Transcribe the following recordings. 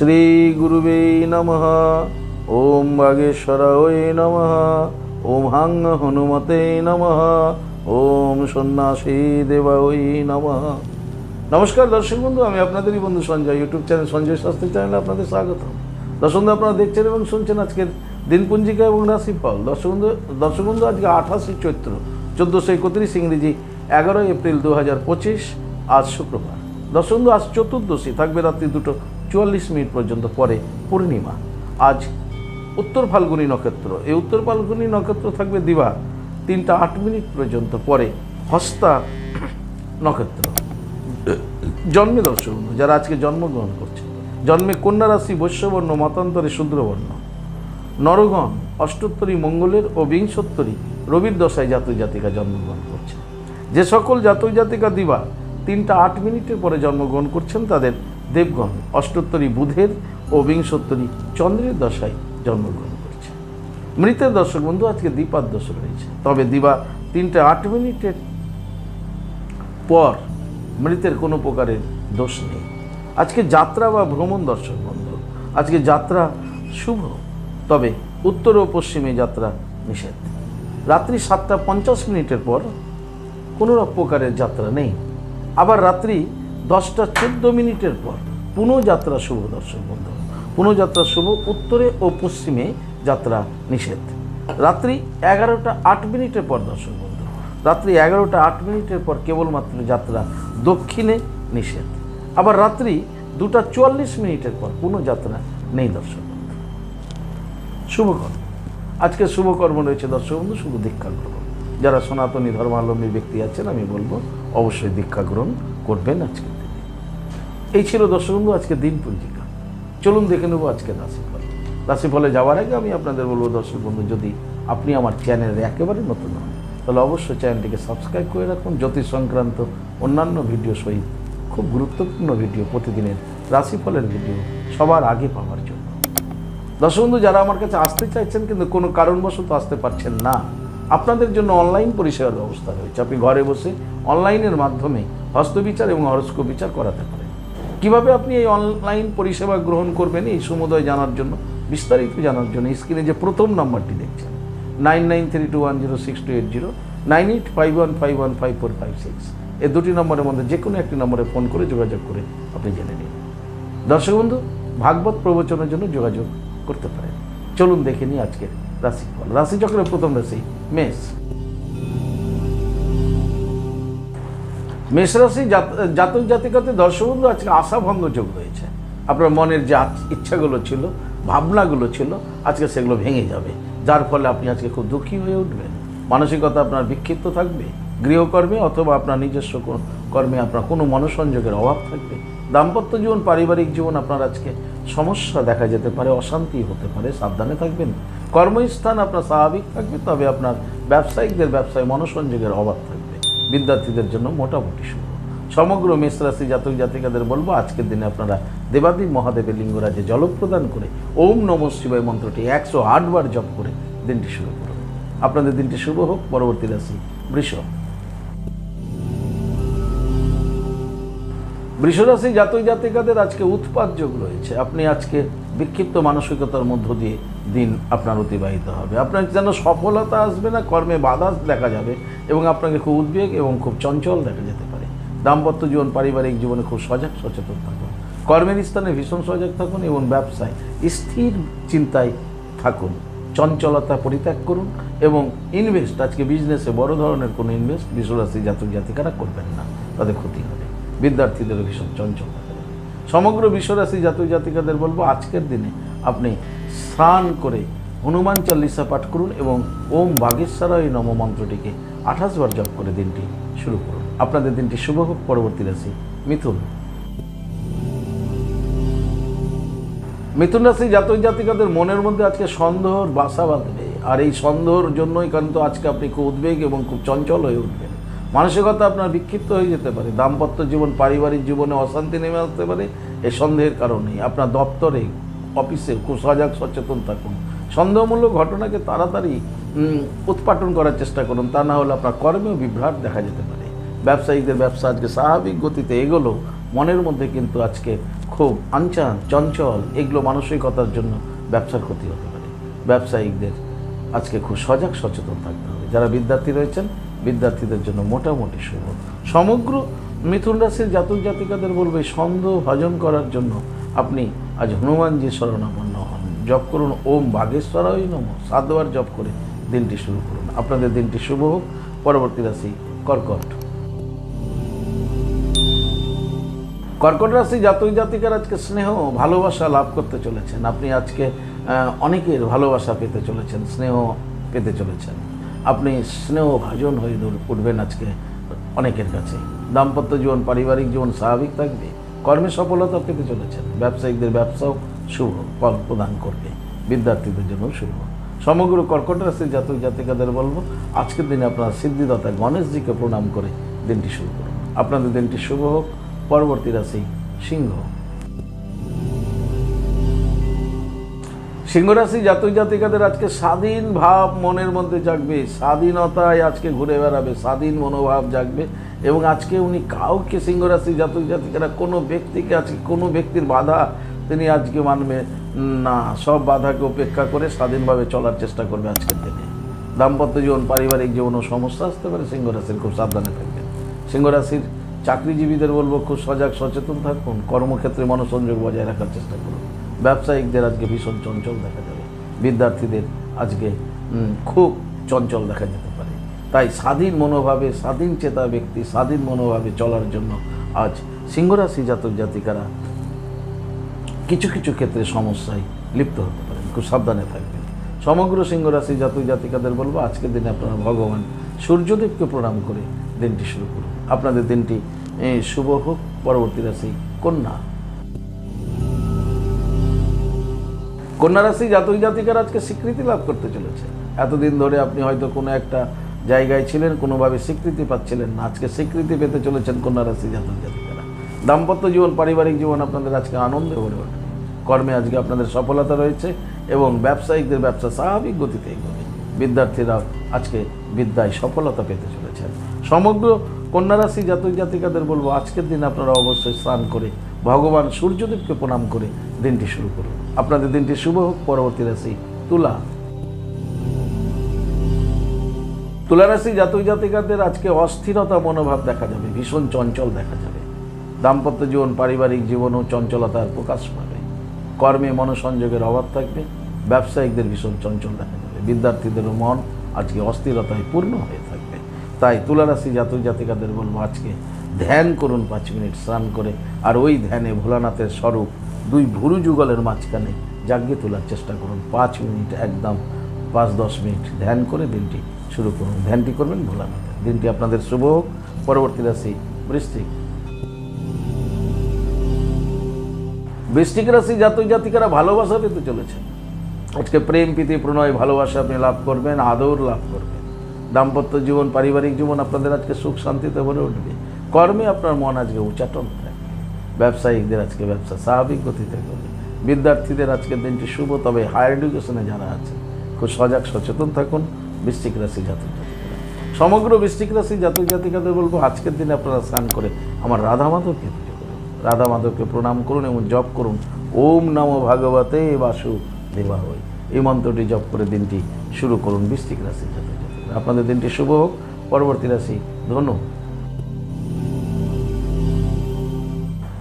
শ্রীগুরুবে নমঃ। ওম বাগেশ্বরায় নমঃ। ওম হাং হনুমতে নমঃ। ওম সন্ন্যাসী দেবায় নমঃ। নমস্কার দর্শক বন্ধু, আমি আপনাদেরই বন্ধু সঞ্জয়, ইউটিউব চ্যানেল সঞ্জয় শাস্ত্রী চ্যানেলে আপনাদের স্বাগত দর্শক আপনারা দেখছেন এবং শুনছেন আজকের দিনপঞ্জিকা এবং রাশিফল। দর্শক বন্ধু দর্শক বন্ধু, আজকে আঠাশে চৈত্র, চোদ্দোশো একত্রিশ ইংরেজি, এগারোই এপ্রিল দু হাজার পঁচিশ, আজ শুক্রবার। দর্শক বন্ধু, আজ চতুর্দশী, থাকবে রাত্রি দুটো চুয়াল্লিশ মিনিট পর্যন্ত পরে পূর্ণিমা। আজ উত্তর ফাল্গুনি নক্ষত্র। এই উত্তর ফাল্গুনি নক্ষত্র থাকবে দিবা তিনটা আট মিনিট পর্যন্ত পরে হস্তা নক্ষত্র। জন্মে দর্শক যারা আজকে জন্মগ্রহণ করছে। জন্মে কন্যা রাশি বৈশ্যবর্ণ, মতান্তরে শূদ্রবর্ণ। নরগণ, অষ্টোত্তরী মঙ্গলের ও বিংশোত্তরী রবির দশায় জাতক জাতিকা জন্মগ্রহণ করছে। যে সকল জাতক জাতিকা দিবা তিনটা আট মিনিটের পরে জন্মগ্রহণ করছেন তাদের দেবগণ অষ্টোত্তরী বুধের ও বিংশোত্তরী চন্দ্রের দশায় জন্মগ্রহণ করছে মৃতের দর্শক বন্ধু, আজকে দীপার দশক রয়েছে। তবে দিবা তিনটা আট মিনিটের পর মৃতের কোনো প্রকারের দোষ নেই। আজকে যাত্রা বা ভ্রমণ দর্শক বন্ধু, আজকে যাত্রা শুভ, তবে উত্তর ও পশ্চিমে যাত্রা নিষেধ। রাত্রি সাতটা পঞ্চাশ মিনিটের পর কোনো প্রকারের যাত্রা নেই। আবার রাত্রি দশটা চোদ্দ মিনিটের পর পুনঃযাত্রা শুভ, দর্শক বন্ধু। পুনঃযাত্রা শুভ উত্তরে ও পশ্চিমে যাত্রা নিষেধ। রাত্রি এগারোটা আট মিনিটের পর, দর্শক বন্ধু, রাত্রি এগারোটা আট মিনিটের পর কেবলমাত্র যাত্রা দক্ষিণে নিষেধ। আবার রাত্রি দুটা চুয়াল্লিশ মিনিটের পর কোনো পুনঃযাত্রা নেই, দর্শক বন্ধু। শুভকর্ম আজকে শুভকর্ম রয়েছে, দর্শক বন্ধু শুভ দীক্ষা গ্রহণ। যারা সনাতনী ধর্মাবলম্বী ব্যক্তি আছেন, আমি বলব, অবশ্যই দীক্ষা গ্রহণ করবেন আজকের দিনে এই ছিল দর্শক বন্ধু আজকে দিন পঞ্জিকা। চলুন দেখে নেব আজকে রাশিফল। রাশিফলে যাওয়ার আগে আমি আপনাদের বলব দর্শক বন্ধু যদি আপনি আমার চ্যানেলে একেবারে নতুন হন, তাহলে অবশ্যই চ্যানেলটিকে সাবস্ক্রাইব করে রাখুন। জ্যোতিষ সংক্রান্ত অন্যান্য ভিডিও সহিত খুব গুরুত্বপূর্ণ ভিডিও প্রতিদিনের রাশিফলের ভিডিও সবার আগে পাওয়ার জন্য। দর্শক বন্ধু যারা আমার কাছে আসতে চাইছেন, কিন্তু কোনো কারণবশত আসতে পারছেন না, আপনাদের জন্য অনলাইন পরিষেবার ব্যবস্থা রয়েছে। আপনি ঘরে বসে অনলাইনের মাধ্যমে হস্তবিচার এবং হরস্কোপ বিচার করাতে পারেন। কীভাবে আপনি এই অনলাইন পরিষেবা গ্রহণ করবেন এই সমুদয় জানার জন্য, বিস্তারিত জানার জন্য? স্ক্রিনে যে প্রথম নাম্বারটি দেখছেন nine nine three two one zero six two eight zero nine eight five one five one five four five six এই দুটি নম্বরের মধ্যে যে কোনো একটি নম্বরে ফোন করে যোগাযোগ করে আপনি জেনে নিন। দর্শক বন্ধু, ভাগবত প্রবচনের জন্য যোগাযোগ করতে পারেন। চলুন দেখে নিই আজকের রাশিফল। রাশিচক্রের প্রথম রাশি, মেষ। মেষ রাশি জাত- জাতক জাতিকাতে দর্শক বন্ধু আজকে আশাভঙ্গ যোগ রয়েছে আপনার মনের যে ইচ্ছাগুলো ছিল, ভাবনাগুলো ছিল, আজকে সেগুলো ভেঙে যাবে। যার ফলে আপনি আজকে খুব দুঃখী হয়ে উঠবেন। মানসিকতা আপনার বিক্ষিপ্ত থাকবে, গৃহকর্মে অথবা আপনার নিজস্ব কর্মে আপনার কোনো মনোসংযোগের অভাব থাকবে। দাম্পত্য জীবন, পারিবারিক জীবন আপনার আজকে সমস্যা দেখা যেতে পারে, অশান্তি হতে পারে, সাবধানে থাকবেন। কর্মস্থান আপনার স্বাভাবিক থাকবে, তবে আপনার ব্যবসায়িকদের ব্যবসায় মনোসংযোগের অভাব থাকবে। বিদ্যার্থীদের জন্য মোটামুটি শুভ। সমগ্র মেষ রাশি জাতক জাতিকাদের বলব, আজকের দিনে আপনারা দেবাদিক মহাদেবের লিঙ্গরাজে জল প্রদান করে ওম নম শিবায় মন্ত্রটি একশো আটবার জপ করে দিনটি শুরু করুন। আপনাদের দিনটি শুভ হোক। পরবর্তী রাশি বৃষ। বৃষরাশি জাতক জাতিকাদের আজকে উৎপাদ যোগ রয়েছে। আপনি আজকে বিক্ষিপ্ত মানসিকতার মধ্য দিয়ে দিন আপনার অতিবাহিত হবে। আপনার যেন সফলতা আসবে না, কর্মে বাধা দেখা যাবে। এবং আপনাকে খুব উদ্বেগ এবং খুব চঞ্চল দেখা যেতে পারে। দাম্পত্য জীবন, পারিবারিক জীবনে খুব সজাগ, সচেতন থাকুন। কর্মের স্থানে ভীষণ সজাগ থাকুন এবং ব্যবসায় স্থির চিন্তায় থাকুন। চঞ্চলতা পরিত্যাগ করুন এবং ইনভেস্ট আজকে বিজনেসে বড় ধরনের কোনো ইনভেস্ট বিশ্বরাশি জাতক জাতিকারা করবেন না তাদের ক্ষতি হবে। বিদ্যার্থীদেরও ভীষণ চঞ্চল সমগ্র বিশ্বরাশি জাতক জাতিকাদের বলব, আজকের দিনে আপনি স্নান করে হনুমান চাল্লিশা পাঠ করুন এবং ওম বাগেশ্বরায় নম মন্ত্রটিকে আঠাশ বার জপ করে দিনটি শুরু করুন। আপনাদের দিনটি শুভ হোক, পরবর্তী রাশি মিথুন। মিথুন রাশি জাতক জাতিকাদের মনের মধ্যে আজকে সন্দেহর বাসা বাঁধবে আর এই সন্দেহর জন্যই কিন্তু আজকে আপনি খুব উদ্বেগ এবং খুব চঞ্চল হয়ে উঠবেন। মানসিকতা আপনার বিক্ষিপ্ত হয়ে যেতে পারে। দাম্পত্য জীবন, পারিবারিক জীবনে অশান্তি নেমে আসতে পারে। এই সন্দেহের কারণেই আপনার দপ্তরে, অফিসে, খুব সজাগ, সচেতন থাকুন। সন্দেহমূলক ঘটনাকে তাড়াতাড়ি উৎপাটন করার চেষ্টা করুন। তা না হলে আপনার কর্মেও বিভ্রাট দেখা যেতে পারে। ব্যবসায়ীদের ব্যবসা আজকে স্বাভাবিক গতিতে এগোলো। মনের মধ্যে কিন্তু আজকে খুব আনচান, চঞ্চল, এগুলো মানসিকতার জন্য ব্যবসার ক্ষতি হতে পারে। ব্যবসায়িকদের আজকে খুব সজাগ, সচেতন থাকতে হবে। যারা বিদ্যার্থী রয়েছেন, বিদ্যার্থীদের জন্য মোটামুটি শুভ। সমগ্র মিথুন রাশির জাতক জাতিকাদের বলবে, সন্দেহ ভাজন করার জন্য আপনি আজ হনুমানজি শরণাপন্ন জপ করুন, ওম বাগেশ্বরাই নম। সাতবার জপ করে দিনটি শুরু করুন। আপনাদের দিনটি শুভ হোক। পরবর্তী রাশি কর্কট। কর্কট রাশি জাতক জাতিকার আজকে স্নেহ ভালোবাসা লাভ করতে চলেছেন। আপনি আজকে অনেকের ভালোবাসা পেতে চলেছেন, স্নেহ পেতে চলেছেন। আপনি স্নেহ ভাজন হয়ে উঠবেন আজকে অনেকের কাছে। দাম্পত্য জীবন, পারিবারিক জীবন স্বাভাবিক থাকবে। কর্মে সফলতা পেতে চলেছেন। ব্যবসায়িকদের ব্যবসাও শুভ ফল প্রদান করবে। বিদ্যার্থীদের জন্য শুভ। সমগ্র কর্কট রাশির জাতক জাতিকাদের বলব, আজকের দিনে আপনারা সিদ্ধিদাতা গণেশজিকে প্রণাম করে দিনটি শুরু করুন। আপনাদের দিনটি শুভ হোক, পরবর্তী রাশি সিংহ সিংহ রাশি জাতক জাতিকাদের আজকে স্বাধীন ভাব মনের মধ্যে জাগবে, স্বাধীনতায় আজকে ঘুরে বেড়াবে, স্বাধীন মনোভাব জাগবে এবং আজকে উনি কাউকে সিংহ রাশি জাতক জাতিকারা কোনো ব্যক্তিকে আজকে কোনো ব্যক্তির বাধা তিনি আজকে মানবে, না, সব বাধাকে উপেক্ষা করে স্বাধীনভাবে চলার চেষ্টা করবে আজকের দিনে। দাম্পত্য জীবন, পারিবারিক জীবনও সমস্যা আসতে পারে সিংহ রাশির খুব সাবধানে থাকবেন। সিংহ রাশির চাকরিজীবীদের বলব, খুব সজাগ, সচেতন থাকুন, কর্মক্ষেত্রে মনোসংযোগ বজায় রাখার চেষ্টা করুন। ব্যবসায়িকদের আজকে ভীষণ চঞ্চল দেখা যাবে। বিদ্যার্থীদের আজকে খুব চঞ্চল দেখা যেতে পারে। তাই স্বাধীন মনোভাবে, স্বাধীন চেতা ব্যক্তি, স্বাধীন মনোভাবে চলার জন্য আজ সিংহরাশি জাতক জাতিকারা কিছু কিছু ক্ষেত্রে সমস্যায় লিপ্ত হতে পারেন, খুব সাবধানে থাকবেন। সমগ্র সিংহ রাশি জাতক জাতিকাদের বলব আজকের দিনে আপনারা ভগবান সূর্যদেবকে প্রণাম করে দিনটি শুরু করুন। আপনাদের দিনটি শুভ হোক, পরবর্তী রাশি কন্যা। কন্যা রাশি জাতক জাতিকার আজকে স্বীকৃতি লাভ করতে চলেছে। এতদিন ধরে আপনি হয়তো কোনো একটা জায়গায় ছিলেন, কোনোভাবে স্বীকৃতি পাচ্ছিলেন না। আজকে স্বীকৃতি পেতে চলেছেন কন্যা রাশি জাতক জাতিকারা। দাম্পত্য জীবন, পারিবারিক জীবন আপনাদের আজকে আনন্দে ভরে উঠবে কর্মে আজকে আপনাদের সফলতা রয়েছে এবং ব্যবসায়িকদের ব্যবসা স্বাভাবিক গতিতে এগোবে বিদ্যার্থীরাও আজকে বিদ্যায় সফলতা পেতে চলেছেন। সমগ্র কন্যা রাশি জাতক জাতিকাদের বলব, আজকের দিন আপনারা অবশ্যই স্নান করে, ভগবান সূর্যদেবকে প্রণাম করে দিনটি শুরু করুন। আপনাদের দিনটি শুভ হোক, পরবর্তী রাশি তুলা। তুলারাশি জাতক জাতিকাদের আজকে অস্থিরতা মনোভাব দেখা যাবে, ভীষণ চঞ্চল দেখা যাবে। দাম্পত্য জীবন, পারিবারিক জীবনও চঞ্চলতার প্রকাশ পাবে। কর্মে মনোসংযোগের অভাব থাকবে, ব্যবসায়িকদের ভীষণ চঞ্চল দেখা যাবে বিদ্যার্থীদেরও মন আজকে অস্থিরতায় পূর্ণ হয়ে থাকবে। তাই তুলারাশি জাতক জাতিকাদের বলব, আজকে ধ্যান করুন পাঁচ মিনিট স্নান করে, আর ওই ধ্যানে ভোলানাথের স্বরূপ দুই ভুরু যুগলের মাঝখানে জাগিয়ে তোলার চেষ্টা করুন। পাঁচ মিনিট একদম, পাঁচ দশ মিনিট ধ্যান করে দিনটি শুরু করুন। ধ্যানটি করবেন ভোলানাথের দিনটি আপনাদের শুভ হোক। পরবর্তী রাশি বৃশ্চিক। বৃশ্চিক রাশি জাতক জাতিকারা ভালোবাসা পেতে চলেছেন আজকে প্রেম, প্রীতি, প্রণয়, ভালোবাসা আপনি লাভ করবেন, আদর লাভ করবেন। দাম্পত্য জীবন, পারিবারিক জীবন আপনাদের আজকে সুখ শান্তিতে ভরে উঠবে। কর্মে আপনার মন আজকে উচ্চাটন থাকবে ব্যবসায়িকদের আজকে ব্যবসা স্বাভাবিক গতিতে করবে বিদ্যার্থীদের আজকের দিনটি শুভ, তবে হায়ার এডুকেশনে যারা আছে খুব সজাগ, সচেতন থাকুন। বৃশ্চিক রাশি জাতক সমগ্র বৃশ্চিক রাশি জাতক জাতিকাদের বলব, আজকের দিনে আপনারা স্নান করে আমার রাধা মাধবকে রাধা মাধবকে প্রণাম করুন এবং জপ করুন। ওম নমো ভাগবতে বাসু দেবা হই এই মন্ত্রটি জপ করে দিনটি শুরু করুন বৃশ্চিক রাশি আপনাদের দিনটি শুভ হোক, পরবর্তী রাশি ধনু।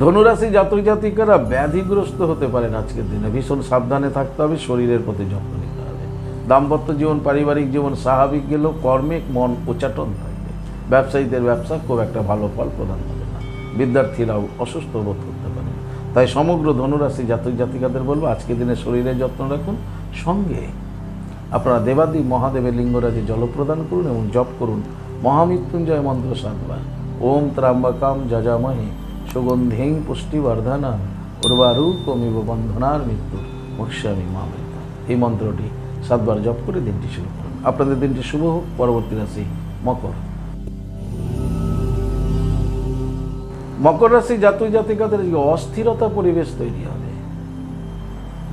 ধনুরাশি জাতক জাতিকারা ব্যাধিগ্রস্ত হতে পারেন আজকের দিনে। ভীষণ সাবধানে থাকতে হবে, শরীরের প্রতি যত্ন নিতে হবে। দাম্পত্য জীবন, পারিবারিক জীবন, স্বাভাবিক গেলেও কর্মে মন উচ্চাটন থাকবে। ব্যবসায়ীদের ব্যবসা খুব একটা ভালো ফল প্রদান হবে বিদ্যার্থীরাও অসুস্থ বোধ করতে পারে। তাই সমগ্র ধনুরাশি জাতক জাতিকাদের বলব আজকের দিনে শরীরের যত্ন রাখুন, সঙ্গে আপনারা দেবাদি মহাদেবের লিঙ্গরাজে জল প্রদান করুন এবং জপ করুন। মহামৃত্যুঞ্জয় মন্ত্র সাতবার ওম ত্রাম্বাকাম যজামহে সুগন্ধিং পুষ্টিবর্ধনা উর্বারূপমিব বন্ধনার মৃত্যু মক্ষ্যামি মা মৃত্যু এই মন্ত্রটি সাতবার জপ করে দিনটি শুরু করুন। আপনাদের দিনটি শুভ হোক। পরবর্তী রাশি মকর। মকর রাশি জাতক জাতিকাদের অস্থিরতা পরিবেশ তৈরি হবে।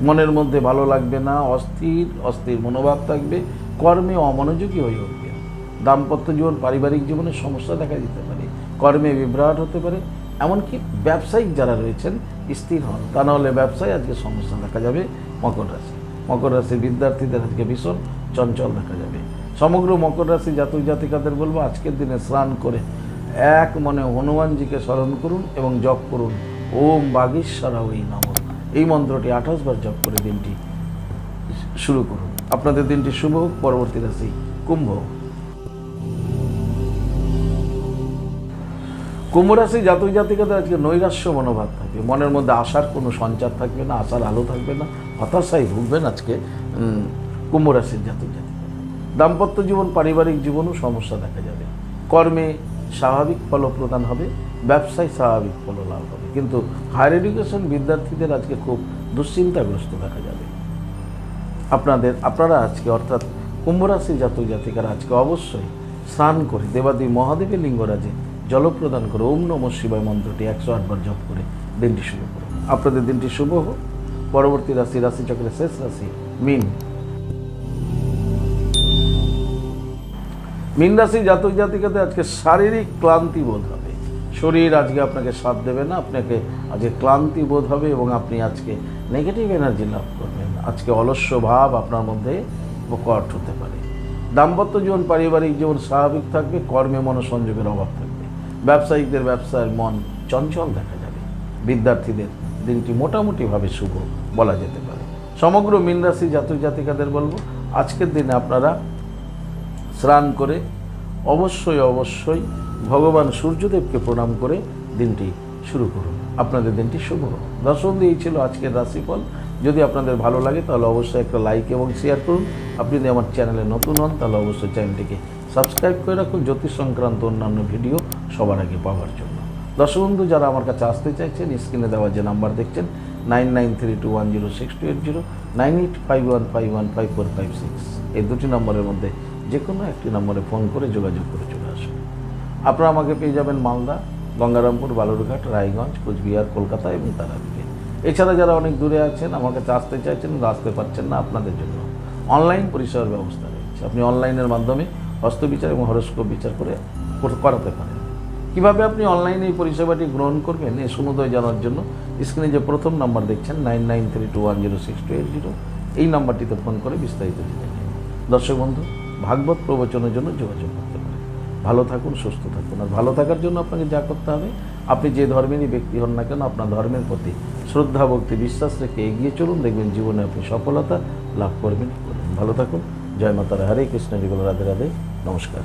মনের মধ্যে ভালো লাগবে না, অস্থির অস্থির মনোভাব থাকবে, কর্মে অমনোযোগী হয়ে উঠবে। দাম্পত্য জীবন, পারিবারিক জীবনে সমস্যা দেখা দিতে পারে, কর্মে বিভ্রাট হতে পারে, এমনকি ব্যবসায়িক যারা রয়েছেন, স্থির হন। তা নাহলে ব্যবসায় আজকে সমস্যা দেখা যাবে মকর রাশি। মকর রাশির বিদ্যার্থীদের আজকে ভীষণ চঞ্চল দেখা যাবে। সমগ্র মকর রাশি জাতক জাতিকাদের বলব, আজকের দিনে স্নান করে এক মনে হনুমানজিকে স্মরণ করুন এবং জপ করুন। ওম বাগীশ্বরা ওই নম। এই মন্ত্রটি আঠাশ বার জপ করে দিনটি শুরু করুন। আপনাদের দিনটি শুভ হোক, পরবর্তী রাশি কুম্ভ কুম্ভ রাশি জাতক জাতিকাদের আজকে নৈরাশ্য মনোভাব থাকবে মনের মধ্যে আশার কোনো সঞ্চার থাকবে না, আশার আলো থাকবে না, হতাশায় ভুগবেন আজকে কুম্ভ রাশির জাতক জাতিকা দাম্পত্য জীবন, পারিবারিক জীবনও সমস্যা দেখা যাবে। কর্মে স্বাভাবিক ফল প্রদান হবে, ব্যবসায় স্বাভাবিক ফল লাভ হবে। কিন্তু হায়ার এডুকেশন বিদ্যার্থীদের আজকে খুব দুশ্চিন্তাগ্রস্ত দেখা যাবে। আপনাদের, আপনারা আজকে অর্থাৎ কুম্ভরাশি জাতক জাতিকারা আজকে অবশ্যই স্নান করে দেবাদেবী মহাদেবের লিঙ্গরাজে জল প্রদান করে, ওম নম শিবায় মন্ত্রটি একশো আটবার জপ করে দিনটি শুরু করুন। আপনাদের দিনটি শুভ হোক। পরবর্তী রাশি, রাশিচক্রের শেষ রাশি, মিন। মিন রাশি জাতক জাতিকাতে আজকে শারীরিক ক্লান্তি বোধ হবে। শরীর আজকে আপনাকে সাথ দেবে না, আপনাকে আজকে ক্লান্তি বোধ হবে এবং আপনি আজকে নেগেটিভ এনার্জি লাভ করবেন। আজকে অলস্য ভাব আপনার মধ্যে প্রকট হতে পারে। দাম্পত্য জীবন, পারিবারিক জীবন স্বাভাবিক থাকবে, কর্মে মনোসংযোগের অভাব থাকবে। ব্যবসায়িকদের ব্যবসার মন চঞ্চল দেখা যাবে। বিদ্যার্থীদের দিনটি মোটামুটিভাবে শুভ বলা যেতে পারে। সমগ্র মীন রাশি জাতক জাতিকাদের বলব, আজকের দিনে আপনারা স্নান করে অবশ্যই অবশ্যই ভগবান সূর্যদেবকে প্রণাম করে দিনটি শুরু করুন। আপনাদের দিনটি শুভ হোক। দর্শক এই ছিল আজকের রাশিফল। যদি আপনাদের ভালো লাগে, তাহলে অবশ্যই একটা লাইক এবং শেয়ার করুন। আপনি যদি আমার চ্যানেলে নতুন হন, তাহলে অবশ্যই চ্যানেলটিকে সাবস্ক্রাইব করে রাখুন। জ্যোতিষ সংক্রান্ত অন্যান্য ভিডিও সবার আগে পাওয়ার জন্য। দর্শক বন্ধু, যারা আমার কাছে আসতে চাইছেন স্ক্রিনে দেওয়া যে নাম্বার দেখছেন nine nine three two one zero six two eight zero nine eight five one five one five four five six এই দুটি নম্বরের মধ্যে যে কোনো একটি নম্বরে ফোন করে যোগাযোগ করে চলে আসুন। আপনারা আমাকে পেয়ে যাবেন মালদা, গঙ্গারামপুর, বালুরঘাট, রায়গঞ্জ, কোচবিহার, কলকাতা এবং তারাপীঠে। এছাড়া যারা অনেক দূরে আছেন আমার কাছে আসতে চাইছেন, আসতে পারছেন না আপনাদের জন্য। অনলাইন পরিষেবার ব্যবস্থা রয়েছে। আপনি অনলাইনের মাধ্যমে হস্তবিচার এবং হরস্কোপ বিচার করে কর- করাতে পারেন। কীভাবে আপনি অনলাইনে এই পরিষেবাটি গ্রহণ করবেন, এ সমুদয় জানার জন্য স্ক্রিনে যে প্রথম নাম্বার দেখছেন, nine nine three two one zero six two eight zero, এই নাম্বারটিতে ফোন করে বিস্তারিত জেনে নিন। দর্শক বন্ধু ভাগবত প্রবচনের জন্য যোগাযোগ করতে পারেন। ভালো থাকুন, সুস্থ থাকুন। আর ভালো থাকার জন্য আপনাকে যা করতে হবে, আপনি যে ধর্মেরই ব্যক্তি হন না কেন, আপনার ধর্মের প্রতি শ্রদ্ধা, ভক্তি, বিশ্বাস রেখে এগিয়ে চলুন। দেখবেন জীবনে আপনি সফলতা লাভ করবেন। ভালো থাকুন। জয় মাতারা। হরে কৃষ্ণ। জীবন রাধে রাধে। নমস্কার।